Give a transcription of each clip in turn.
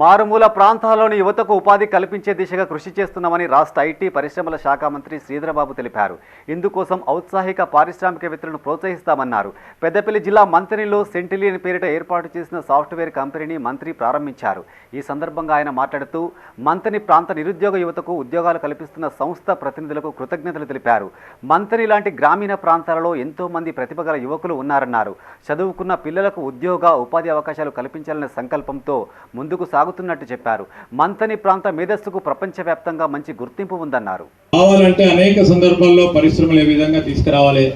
మారుమూల ప్రాంతాల్లోని యువతకు ఉపాధి కల్పించే దిశగా కృషి చేస్తున్నామని రాష్ట్ర ఐటీ పరిశ్రమల శాఖ మంత్రి శ్రీధరబాబు తెలిపారు. ఇందుకోసం ఔత్సాహిక పారిశ్రామికవేత్తలను ప్రోత్సహిస్తామన్నారు. పెద్దపల్లి జిల్లా మంత్రిలో సెంటిలియన్ పేరిట ఏర్పాటు చేసిన సాఫ్ట్వేర్ కంపెనీని మంత్రి ప్రారంభించారు. ఈ సందర్భంగా ఆయన మాట్లాడుతూ మంత్రిని ప్రాంత నిరుద్యోగ యువతకు ఉద్యోగాలు కల్పిస్తున్న సంస్థ ప్రతినిధులకు కృతజ్ఞతలు తెలిపారు. మంత్రి లాంటి గ్రామీణ ప్రాంతాలలో ఎంతో మంది ప్రతిభ గల యువకులు ఉన్నారన్నారు. చదువుకున్న పిల్లలకు ఉద్యోగ ఉపాధి అవకాశాలు కల్పించాలనే సంకల్పంతో ముందుకు సాగుతున్నట్టు చెప్పారు. మంతని ప్రాంత మేధస్సుకు ప్రపంచవ్యాప్తంగా మంచి గుర్తింపు ఉందన్నారు. కావాలంటే అనేక సందర్భాల్లో పరిశ్రమలు ఏ విధంగా తీసుకురావాలి?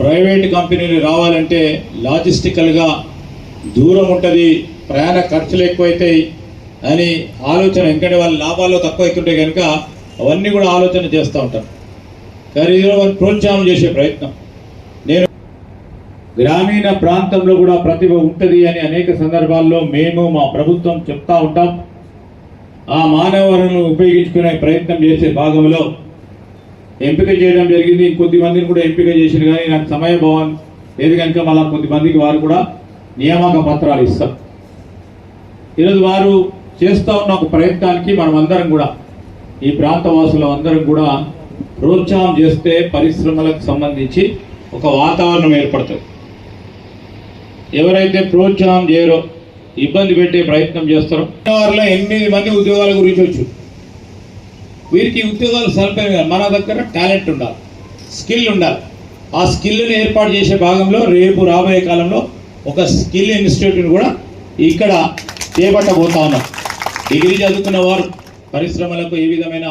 ప్రైవేట్ కంపెనీలు రావాలంటే లాజిస్టికల్గా దూరం ఉంటుంది ప్రయాణ ఖర్చులు ఎక్కువైతాయి అని ఆలోచన ఎందుకంటే వాళ్ళ లాభాలు తక్కువ అవుతుంటే కనుక అవన్నీ కూడా ఆలోచన చేస్తూ ఉంటారు కానీ ఇది వాళ్ళు ప్రోత్సాహం చేసే ప్రయత్నం. గ్రామీణ ప్రాంతంలో కూడా ప్రతిభ ఉంటుంది అని అనేక సందర్భాల్లో మేము మా ప్రభుత్వం చెప్తా ఉంటాం. ఆ మానవ వనరులను ఉపయోగించుకునే ప్రయత్నం చేసే భాగంలో ఎంపిక చేయడం జరిగింది. కొద్ది మందిని కూడా ఎంపిక చేసిన కానీ నాకు సమయభావం లేదు కనుక మళ్ళా కొద్ది మందికి వారు కూడా నియామక పత్రాలు ఇస్తాం ఈరోజు వారు చేస్తూ ఉన్న ఒక ప్రయత్నానికి మనం అందరం కూడా ఈ ప్రాంత వాసులు అందరం కూడా ప్రోత్సాహం చేస్తే పరిశ్రమలకు సంబంధించి ఒక వాతావరణం ఏర్పడుతుంది. ఎవరైతే ప్రోత్సాహం చేయరో ఇబ్బంది పెట్టే ప్రయత్నం చేస్తారో. వారిలో ఎనిమిది మంది ఉద్యోగాల గురించి వచ్చు వీరికి ఉద్యోగాలు సరిపోయి మన దగ్గర టాలెంట్ ఉండాలి. స్కిల్ ఉండాలి. ఆ స్కిల్ని ఏర్పాటు చేసే భాగంలో రేపు రాబోయే కాలంలో ఒక స్కిల్ ఇన్స్టిట్యూట్ని కూడా ఇక్కడ చేపట్టబోతా ఉన్నాం. డిగ్రీ చదువుకున్న వారు పరిశ్రమలకు ఏ విధమైన